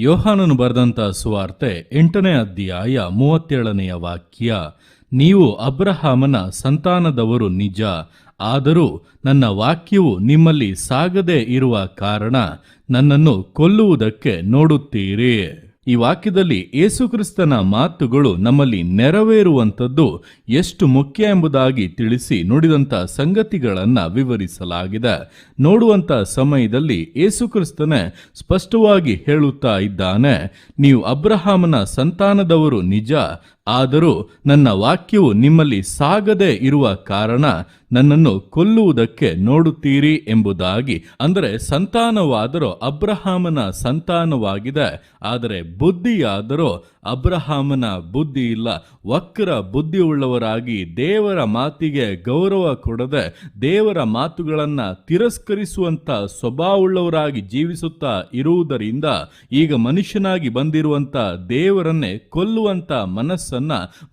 ಯೋಹಾನನು ಬರೆದಂತ ಸುವಾರ್ತೆ ಎಂಟನೇ ಅಧ್ಯಾಯ ಮೂವತ್ತೇಳನೆಯ ವಾಕ್ಯ, ನೀವು ಅಬ್ರಹಾಮನ ಸಂತಾನದವರು ನಿಜ, ಆದರೂ ನನ್ನ ವಾಕ್ಯವು ನಿಮ್ಮಲ್ಲಿ ಸಾಗದೇ ಇರುವ ಕಾರಣ ನನ್ನನ್ನು ಕೊಲ್ಲುವುದಕ್ಕೆ ನೋಡುತ್ತೀರಿ. ಈ ವಾಕ್ಯದಲ್ಲಿ ಯೇಸುಕ್ರಿಸ್ತನ ಮಾತುಗಳು ನಮ್ಮಲ್ಲಿ ನೆರವೇರುವಂಥದ್ದು ಎಷ್ಟು ಮುಖ್ಯ ಎಂಬುದಾಗಿ ತಿಳಿಸಿ ನುಡಿದಂಥ ಸಂಗತಿಗಳನ್ನು ವಿವರಿಸಲಾಗಿದೆ. ನೋಡುವಂಥ ಸಮಯದಲ್ಲಿ ಯೇಸುಕ್ರಿಸ್ತನೇ ಸ್ಪಷ್ಟವಾಗಿ ಹೇಳುತ್ತಾ ಇದ್ದಾನೆ, ನೀವು ಅಬ್ರಹಾಮನ ಸಂತಾನದವರು ನಿಜ ಆದರೂ ನನ್ನ ವಾಕ್ಯವು ನಿಮ್ಮಲ್ಲಿ ಸಾಗದೆ ಇರುವ ಕಾರಣ ನನ್ನನ್ನು ಕೊಲ್ಲುವುದಕ್ಕೆ ನೋಡುತ್ತೀರಿ ಎಂಬುದಾಗಿ. ಅಂದರೆ ಸಂತಾನವಾದರೂ ಅಬ್ರಹಾಮನ ಸಂತಾನವಾಗಿದೆ, ಆದರೆ ಬುದ್ಧಿಯಾದರೂ ಅಬ್ರಹಾಮನ ಬುದ್ಧಿ ಇಲ್ಲ. ವಕ್ರ ಬುದ್ಧಿಯುಳ್ಳವರಾಗಿ ದೇವರ ಮಾತಿಗೆ ಗೌರವ ಕೊಡದೆ ದೇವರ ಮಾತುಗಳನ್ನು ತಿರಸ್ಕರಿಸುವಂತ ಸ್ವಭಾವವುಳ್ಳವರಾಗಿ ಜೀವಿಸುತ್ತಾ ಇರುವುದರಿಂದ ಈಗ ಮನುಷ್ಯನಾಗಿ ಬಂದಿರುವಂತ ದೇವರನ್ನೇ ಕೊಲ್ಲುವಂಥ ಮನಸ್ಸನ್ನ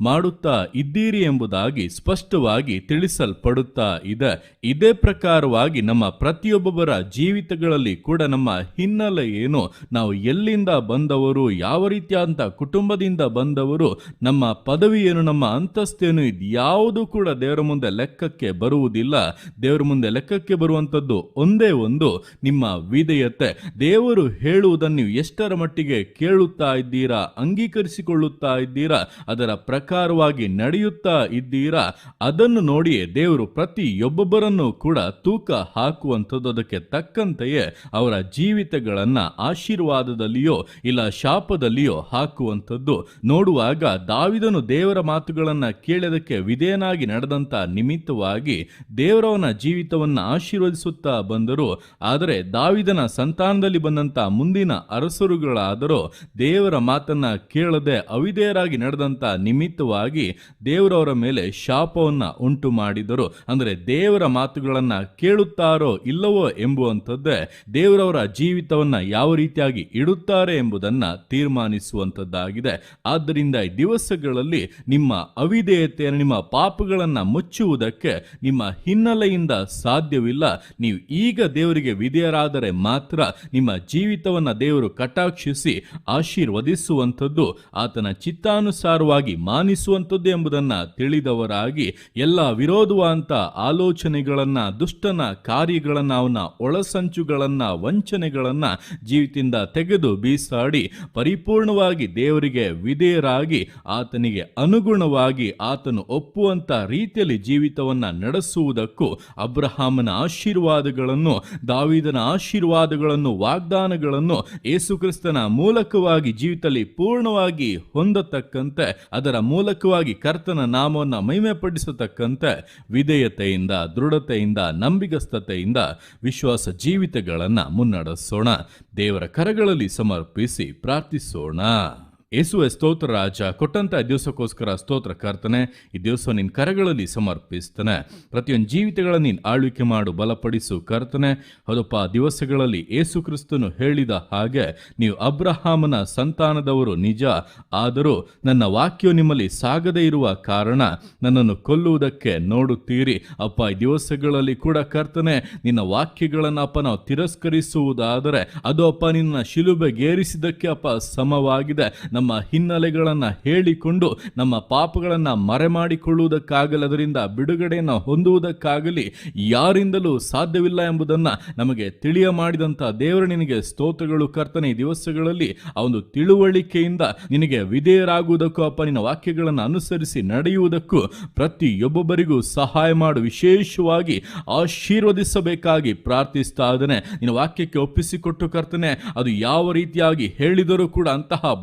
ಮಾಡುತ್ತಾ ಇದ್ದೀರಿ ಎಂಬುದಾಗಿ ಸ್ಪಷ್ಟವಾಗಿ ತಿಳಿಸಲ್ಪಡುತ್ತಾ ಇದೆ. ಇದೇ ಪ್ರಕಾರವಾಗಿ ನಮ್ಮ ಪ್ರತಿಯೊಬ್ಬೊಬ್ಬರ ಜೀವಿತಗಳಲ್ಲಿ ಕೂಡ ನಮ್ಮ ಹಿನ್ನೆಲೆ ಏನು? ನಾವು ಎಲ್ಲಿಂದ ಬಂದವರು? ಯಾವ ರೀತಿಯಾದಂಥ ಕುಟುಂಬದಿಂದ ಬಂದವರು? ನಮ್ಮ ಪದವಿ ಏನು? ನಮ್ಮ ಅಂತಸ್ತೇನು ಇದು ಯಾವುದು ಕೂಡ ದೇವರ ಮುಂದೆ ಲೆಕ್ಕಕ್ಕೆ ಬರುವುದಿಲ್ಲ. ದೇವರ ಮುಂದೆ ಲೆಕ್ಕಕ್ಕೆ ಬರುವಂಥದ್ದು ಒಂದೇ ಒಂದು, ನಿಮ್ಮ ವಿಧೇಯತೆ. ದೇವರು ಹೇಳುವುದನ್ನು ನೀವು ಎಷ್ಟರ ಮಟ್ಟಿಗೆ ಕೇಳುತ್ತಾ ಇದ್ದೀರಾ? ಅಂಗೀಕರಿಸಿಕೊಳ್ಳುತ್ತಾ ಇದ್ದೀರಾ? ಅದರ ಪ್ರಕಾರವಾಗಿ ನಡೆಯುತ್ತಾ ಇದ್ದೀರಾ, ಅದನ್ನು ನೋಡಿಯೇ ದೇವರು ಪ್ರತಿಯೊಬ್ಬೊಬ್ಬರನ್ನು ಕೂಡ ತೂಕ ಹಾಕುವಂಥದ್ದು ಅದಕ್ಕೆ ತಕ್ಕಂತೆಯೇ ಅವರ ಜೀವಿತಗಳನ್ನು ಆಶೀರ್ವಾದದಲ್ಲಿಯೋ ಇಲ್ಲ ಶಾಪದಲ್ಲಿಯೋ ಹಾಕುವಂಥದ್ದು. ನೋಡುವಾಗ ದಾವಿದನು ದೇವರ ಮಾತುಗಳನ್ನು ಕೇಳೋದಕ್ಕೆ ವಿಧೇಯನಾಗಿ ನಡೆದಂಥ ನಿಮಿತ್ತವಾಗಿ ದೇವರವನ ಜೀವಿತವನ್ನು ಆಶೀರ್ವದಿಸುತ್ತಾ ಬಂದರು. ಆದರೆ ದಾವಿದನ ಸಂತಾನದಲ್ಲಿ ಬಂದಂತ ಮುಂದಿನ ಅರಸರುಗಳಾದರೂ ದೇವರ ಮಾತನ್ನ ಕೇಳದೆ ಅವಿದೇಯರಾಗಿ ನಡೆದಂತ ನಿಮಿತ್ತವಾಗಿ ದೇವರವರ ಮೇಲೆ ಶಾಪವನ್ನ ಉಂಟು ಮಾಡಿದರು ಅಂದರೆ ದೇವರ ಮಾತುಗಳನ್ನು ಕೇಳುತ್ತಾರೋ ಇಲ್ಲವೋ ಎಂಬುವಂಥದ್ದೇ ದೇವರವರ ಜೀವಿತವನ್ನು ಯಾವ ರೀತಿಯಾಗಿ ಇಡುತ್ತಾರೆ ಎಂಬುದನ್ನ ತೀರ್ಮಾನಿಸುವಂಥದ್ದಾಗಿದೆ. ಆದ್ದರಿಂದ ಈ ದಿವಸಗಳಲ್ಲಿ ನಿಮ್ಮ ಅವಿಧೇಯತೆಯನ್ನು, ನಿಮ್ಮ ಪಾಪಗಳನ್ನು ಮುಚ್ಚುವುದಕ್ಕೆ ನಿಮ್ಮ ಹಿನ್ನೆಲೆಯಿಂದ ಸಾಧ್ಯವಿಲ್ಲ. ನೀವು ಈಗ ದೇವರಿಗೆ ವಿಧೇಯರಾದರೆ ಮಾತ್ರ ನಿಮ್ಮ ಜೀವಿತವನ್ನು ದೇವರು ಕಟಾಕ್ಷಿಸಿ ಆಶೀರ್ವದಿಸುವಂಥದ್ದು. ಆತನ ಚಿತ್ತಾನುಸಾರವಾಗಿ ಮಾನಿಸುವಂಥದ್ದು ಎಂಬುದನ್ನು ತಿಳಿದವರಾಗಿ ಎಲ್ಲ ವಿರೋಧವಂತ ಆಲೋಚನೆಗಳನ್ನು, ದುಷ್ಟನ ಕಾರ್ಯಗಳನ್ನ, ಅವನ ಒಳಸಂಚುಗಳನ್ನ, ವಂಚನೆಗಳನ್ನ ಜೀವಿತದಿಂದ ತೆಗೆದು ಬೀಸಾಡಿ ಪರಿಪೂರ್ಣವಾಗಿ ದೇವರಿಗೆ ವಿಧೇಯರಾಗಿ ಆತನಿಗೆ ಅನುಗುಣವಾಗಿ ಆತನು ಒಪ್ಪುವಂತ ರೀತಿಯಲ್ಲಿ ಜೀವಿತವನ್ನ ನಡೆಸುವುದಕ್ಕೂ ಅಬ್ರಹಾಮನ ಆಶೀರ್ವಾದಗಳನ್ನು, ದಾವಿದನ ಆಶೀರ್ವಾದಗಳನ್ನು, ವಾಗ್ದಾನಗಳನ್ನು ಯೇಸುಕ್ರಿಸ್ತನ ಮೂಲಕವಾಗಿ ಜೀವಿತದಲ್ಲಿ ಪೂರ್ಣವಾಗಿ ಹೊಂದತಕ್ಕಂತೆ ಅದರ ಮೂಲಕವಾಗಿ ಕರ್ತನ ನಾಮವನ್ನು ಮಹಿಮೆಪಡಿಸತಕ್ಕಂತೆ ವಿಧೇಯತೆಯಿಂದ, ದೃಢತೆಯಿಂದ, ನಂಬಿಗಸ್ತತೆಯಿಂದ ವಿಶ್ವಾಸ ಜೀವಿತಗಳನ್ನು ಮುನ್ನಡೆಸೋಣ. ದೇವರ ಕರಗಳಲ್ಲಿ ಸಮರ್ಪಿಸಿ ಪ್ರಾರ್ಥಿಸೋಣ. ಯೇಸುವೆ ಸ್ತೋತ್ರ ರಾಜ, ಕೊಟ್ಟಂತ ದಿವಸಕ್ಕೋಸ್ಕರ ಸ್ತೋತ್ರ ಕರ್ತನೆ, ಈ ದಿವಸ ನಿನ್ನ ಕರಗಳಲ್ಲಿ ಸಮರ್ಪಿಸ್ತಾನೆ. ಪ್ರತಿಯೊಂದು ಜೀವಿತಗಳ ನೀನು ಆಳ್ವಿಕೆ ಮಾಡು, ಬಲಪಡಿಸು ಕರ್ತನೆ. ಹೌದಪ್ಪ ದಿವಸಗಳಲ್ಲಿ ಏಸು ಕ್ರಿಸ್ತನು ಹೇಳಿದ ಹಾಗೆ ನೀವು ಅಬ್ರಹಾಮನ ಸಂತಾನದವರು ನಿಜ, ಆದರೂ ನನ್ನ ವಾಕ್ಯವು ನಿಮ್ಮಲ್ಲಿ ಸಾಗದೇ ಇರುವ ಕಾರಣ ನನ್ನನ್ನು ಕೊಲ್ಲುವುದಕ್ಕೆ ನೋಡುತ್ತೀರಿ. ಅಪ್ಪ, ಈ ದಿವಸಗಳಲ್ಲಿ ಕೂಡ ಕರ್ತನೆ, ನಿನ್ನ ವಾಕ್ಯಗಳನ್ನು ಅಪ್ಪ ನಾವು ತಿರಸ್ಕರಿಸುವುದಾದರೆ, ಅದು ಅಪ್ಪ ನಿನ್ನ ಶಿಲುಬೆಗೇರಿಸಿದ್ದಕ್ಕೆ ಅಪ್ಪ ಸಮವಾಗಿದೆ. ನಮ್ಮ ಹಿನ್ನೆಲೆಗಳನ್ನು ಹೇಳಿಕೊಂಡು, ನಮ್ಮ ಪಾಪಗಳನ್ನು ಮರೆಮಾಡಿಕೊಳ್ಳುವುದಕ್ಕಾಗಲಿ ಅದರಿಂದ ಬಿಡುಗಡೆಯನ್ನು ಹೊಂದುವುದಕ್ಕಾಗಲಿ ಯಾರಿಂದಲೂ ಸಾಧ್ಯವಿಲ್ಲ ಎಂಬುದನ್ನು ನಮಗೆ ತಿಳಿಯ ಮಾಡಿದಂಥ ದೇವರು ನಿನಗೆ ಸ್ತೋತ್ರಗಳು. ಕರ್ತನೆ ದಿವಸಗಳಲ್ಲಿ ಆ ಒಂದು ತಿಳುವಳಿಕೆಯಿಂದ ನಿನಗೆ ವಿಧೇಯರಾಗುವುದಕ್ಕೂ, ಅಪ್ಪ, ನಿನ್ನ ವಾಕ್ಯಗಳನ್ನು ಅನುಸರಿಸಿ ನಡೆಯುವುದಕ್ಕೂ ಪ್ರತಿಯೊಬ್ಬೊಬ್ಬರಿಗೂ ಸಹಾಯ ಮಾಡು. ವಿಶೇಷವಾಗಿ ಆಶೀರ್ವದಿಸಬೇಕಾಗಿ ಪ್ರಾರ್ಥಿಸ್ತಾ ಇದ್ದಾನೆ. ನಿನ್ನ ವಾಕ್ಯಕ್ಕೆ ಒಪ್ಪಿಸಿಕೊಟ್ಟು ಕರ್ತನೆ, ಅದು ಯಾವ ರೀತಿಯಾಗಿ ಹೇಳಿದರೂ ಕೂಡ ಅಂತಹ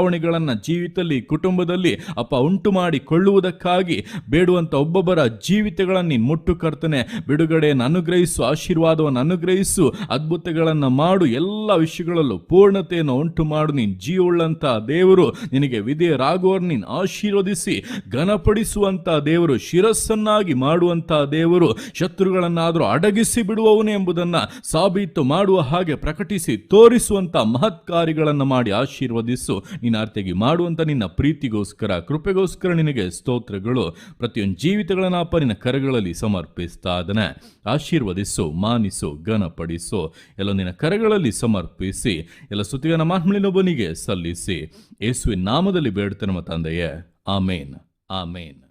ಬದಲಾವಣೆಗಳನ್ನು ಜೀವಿತದಲ್ಲಿ, ಕುಟುಂಬದಲ್ಲಿ ಅಪ್ಪ ಉಂಟು ಮಾಡಿಕೊಳ್ಳುವುದಕ್ಕಾಗಿ ಬೇಡುವಂಥ ಒಬ್ಬೊಬ್ಬರ ಜೀವಿತಗಳನ್ನು ನೀನು ಮುಟ್ಟು ಕರ್ತನೆ. ಬಿಡುಗಡೆಯನ್ನು ಅನುಗ್ರಹಿಸು, ಆಶೀರ್ವಾದವನ್ನು ಅನುಗ್ರಹಿಸು, ಅದ್ಭುತಗಳನ್ನು ಮಾಡು, ಎಲ್ಲ ವಿಷಯಗಳಲ್ಲೂ ಪೂರ್ಣತೆಯನ್ನು ಉಂಟು ಮಾಡು. ನೀನು ಜೀವಳ್ಳಂಥ ದೇವರು ನಿನಗೆ ವಿಧೇಯರಾಗುವರು. ನೀನು ಆಶೀರ್ವದಿಸಿ ಘನಪಡಿಸುವಂಥ ದೇವರು, ಶಿರಸ್ಸನ್ನಾಗಿ ಮಾಡುವಂಥ ದೇವರು, ಶತ್ರುಗಳನ್ನಾದರೂ ಅಡಗಿಸಿ ಬಿಡುವವನು ಎಂಬುದನ್ನು ಸಾಬೀತು ಮಾಡುವ ಹಾಗೆ ಪ್ರಕಟಿಸಿ ತೋರಿಸುವಂಥ ಮಹತ್ ಕಾರ್ಯಗಳನ್ನು ಮಾಡಿ ಆಶೀರ್ವದಿಸು. ನಿನ್ನ ನೀನು ಆರ್ತಿಯಾಗಿ ಮಾಡುವಂತ ನಿನ್ನ ಪ್ರೀತಿಗೋಸ್ಕರ, ಕೃಪೆಗೋಸ್ಕರ ನಿನಗೆ ಸ್ತೋತ್ರಗಳು, ಪ್ರತಿಯೊಂದು ಜೀವಿತಗಳನ್ನ ಅಪ್ಪ ನಿನ್ನ ಕರಗಳಲ್ಲಿ ಸಮರ್ಪಿಸ್ತಾ ಆಶೀರ್ವದಿಸು, ಮಾನಿಸು, ಘನಪಡಿಸು, ಎಲ್ಲ ನಿನ್ನ ಕರಗಳಲ್ಲಿ ಸಮರ್ಪಿಸಿ, ಎಲ್ಲ ಸುತ್ತಿಗನ ಮಾತ್ಮಳಿನೊಬ್ಬನಿಗೆ ಸಲ್ಲಿಸಿ. ಯೇಸುವಿನ ನಾಮದಲ್ಲಿ ಬೇಡ್ತೇನೆ ನಮ್ಮ ತಂದೆಯೇ. ಆಮೇನ್. ಆಮೇನ್.